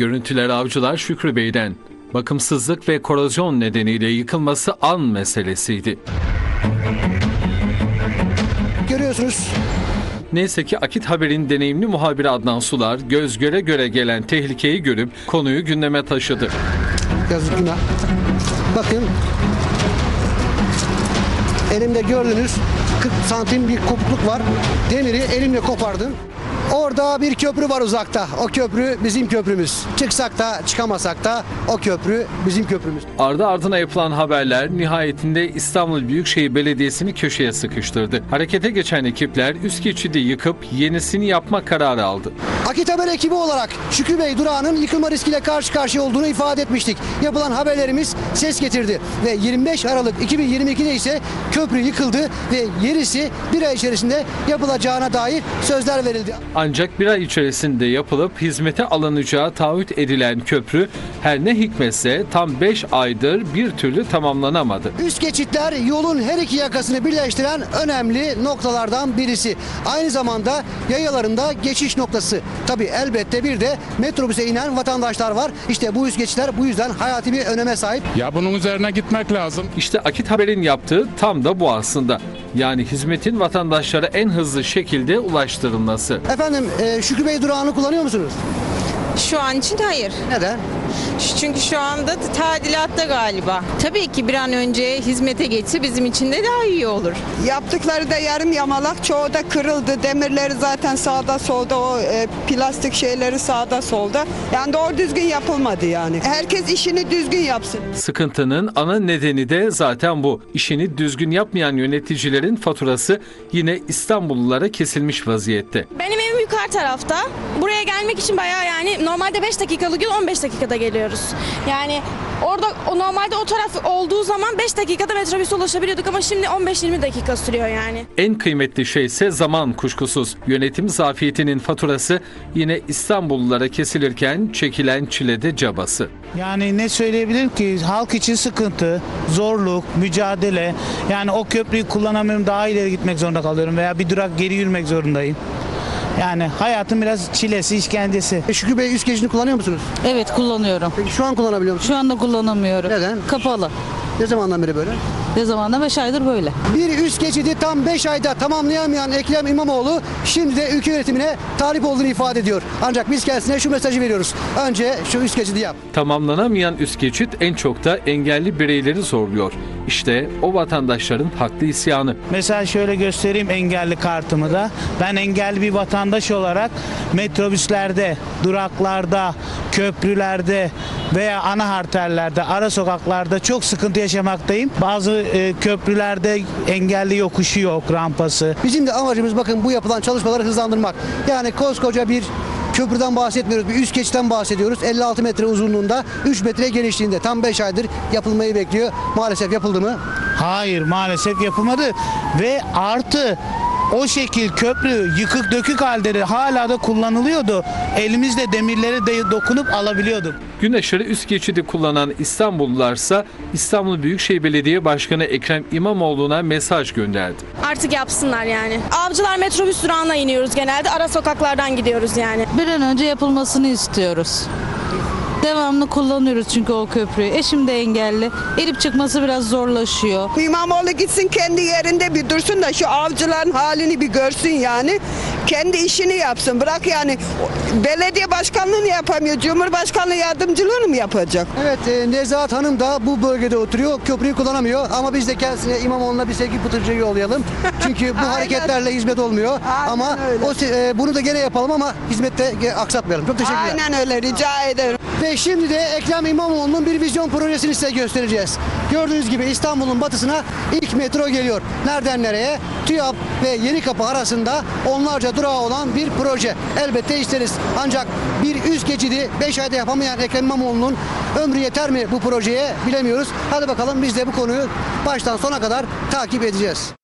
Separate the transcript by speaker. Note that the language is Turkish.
Speaker 1: Görüntüler avcılar Şükrü Bey'den. Bakımsızlık ve korozyon nedeniyle yıkılması an meselesiydi.
Speaker 2: Görüyorsunuz
Speaker 1: Neyse ki Akit Haber'in deneyimli muhabiri Adnan Sular göz göre göre gelen tehlikeyi görüp konuyu gündeme taşıdı.
Speaker 2: yazık günah. Bakın elimde gördüğünüz 40 santim bir kopukluk var. Demiri elimle kopardım. Orada bir köprü var uzakta. O köprü bizim köprümüz. Çıksak da çıkamasak da o köprü bizim köprümüz.
Speaker 1: Ardı ardına yapılan haberler nihayetinde İstanbul Büyükşehir Belediyesi'ni köşeye sıkıştırdı. Harekete geçen ekipler üst geçidi yıkıp yenisini yapma kararı aldı.
Speaker 2: Akit Haber ekibi olarak Şükrü Bey durağının yıkılma riskiyle karşı karşıya olduğunu ifade etmiştik. Yapılan haberlerimiz ses getirdi ve 25 Aralık 2022'de ise köprü yıkıldı ve yerisi bir ay içerisinde yapılacağına dair sözler verildi.
Speaker 1: Ancak bir ay içerisinde yapılıp hizmete alınacağı taahhüt edilen köprü her ne hikmetse tam 5 aydır bir türlü tamamlanamadı.
Speaker 2: Üst geçitler yolun her iki yakasını birleştiren önemli noktalardan birisi. Aynı zamanda yayalarında geçiş noktası. Tabi elbette bir de metrobüse inen vatandaşlar var. İşte bu üst geçitler bu yüzden hayati bir öneme sahip.
Speaker 3: Ya bunun üzerine gitmek lazım.
Speaker 1: İşte Akit Haber'in yaptığı tam da bu aslında. Yani hizmetin vatandaşlara en hızlı şekilde ulaştırılması.
Speaker 2: Efendim e, Şükrü Bey durağını kullanıyor musunuz?
Speaker 4: Şu an için hayır.
Speaker 2: Neden?
Speaker 4: Çünkü şu anda tadilatta galiba. Tabii ki bir an önce hizmete geçse bizim için de daha iyi olur.
Speaker 5: Yaptıkları da yarım yamalak, çoğu da kırıldı. Demirleri zaten sağda solda, o e, plastik şeyleri sağda solda. Yani doğru düzgün yapılmadı yani. Herkes işini düzgün yapsın.
Speaker 1: Sıkıntının ana nedeni de zaten bu. İşini düzgün yapmayan yöneticilerin faturası yine İstanbullulara kesilmiş vaziyette.
Speaker 6: Benim yukarı tarafta. Buraya gelmek için bayağı yani normalde 5 dakikalık yol 15 dakikada geliyoruz. Yani orada o normalde o taraf olduğu zaman 5 dakikada metrobüse ulaşabiliyorduk ama şimdi 15-20 dakika sürüyor yani.
Speaker 1: En kıymetli şey ise zaman kuşkusuz. Yönetim zafiyetinin faturası yine İstanbullulara kesilirken çekilen çilede cabası.
Speaker 7: Yani ne söyleyebilirim ki halk için sıkıntı, zorluk, mücadele. Yani o köprüyü kullanamıyorum daha ileri gitmek zorunda kalıyorum veya bir durak geri yürümek zorundayım. Yani hayatın biraz çilesi, işkencesi.
Speaker 2: E, Şükrü Bey üst geçidini kullanıyor musunuz?
Speaker 8: Evet kullanıyorum.
Speaker 2: Peki şu an kullanabiliyor musunuz?
Speaker 8: Şu anda kullanamıyorum.
Speaker 2: Neden?
Speaker 8: Kapalı.
Speaker 2: Ne zamandan beri böyle?
Speaker 8: Ne zamandan 5 aydır böyle.
Speaker 2: Bir üst geçidi tam 5 ayda tamamlayamayan Ekrem İmamoğlu şimdi de ülke yönetimine talip olduğunu ifade ediyor. Ancak biz kendisine şu mesajı veriyoruz. Önce şu üst geçidi yap.
Speaker 1: Tamamlanamayan üst geçit en çok da engelli bireyleri zorluyor. İşte o vatandaşların haklı isyanı.
Speaker 7: Mesela şöyle göstereyim engelli kartımı da. Ben engelli bir vatandaş olarak metrobüslerde, duraklarda, köprülerde veya ana harterlerde, ara sokaklarda çok sıkıntı yaşamaktayım. Bazı e, köprülerde engelli yokuşu yok, rampası.
Speaker 2: Bizim de amacımız bakın bu yapılan çalışmaları hızlandırmak. Yani koskoca bir köprüden bahsetmiyoruz. Bir üst geçitten bahsediyoruz. 56 metre uzunluğunda, 3 metre genişliğinde. Tam 5 aydır yapılmayı bekliyor. Maalesef yapıldı mı?
Speaker 7: Hayır maalesef yapılmadı ve artı o şekil köprü yıkık dökük halde de hala da kullanılıyordu. Elimizle demirleri de dokunup alabiliyorduk.
Speaker 1: Gün aşırı üst geçidi kullanan İstanbullularsa İstanbul Büyükşehir Belediye Başkanı Ekrem İmamoğlu'na mesaj gönderdi.
Speaker 6: Artık yapsınlar yani. Avcılar metrobüs durağına iniyoruz genelde. Ara sokaklardan gidiyoruz yani.
Speaker 8: Bir an önce yapılmasını istiyoruz. Devamlı kullanıyoruz çünkü o köprüyü. Eşim de engelli. Erip çıkması biraz zorlaşıyor.
Speaker 5: İmamoğlu gitsin kendi yerinde bir dursun da şu avcıların halini bir görsün yani. Kendi işini yapsın. Bırak yani belediye başkanlığını yapamıyor. Cumhurbaşkanlığı yardımcılığını mı yapacak?
Speaker 2: Evet e, Nezahat Hanım da bu bölgede oturuyor. Köprüyü kullanamıyor ama biz de kendisine İmamoğlu'na bir sevgi pıtırcığı yollayalım. Çünkü bu hareketlerle hizmet olmuyor.
Speaker 5: Aynen
Speaker 2: ama
Speaker 5: öyle.
Speaker 2: o e, bunu da gene yapalım ama hizmette aksatmayalım. Çok teşekkürler.
Speaker 5: Aynen öyle rica ederim.
Speaker 2: Ve şimdi de Ekrem İmamoğlu'nun bir vizyon projesini size göstereceğiz. Gördüğünüz gibi İstanbul'un batısına ilk metro geliyor. Nereden nereye? TÜYAP ve Yenikapı arasında onlarca durağı olan bir proje. Elbette isteriz. Ancak bir üst geçidi 5 ayda yapamayan Ekrem İmamoğlu'nun ömrü yeter mi bu projeye bilemiyoruz. Hadi bakalım biz de bu konuyu baştan sona kadar takip edeceğiz.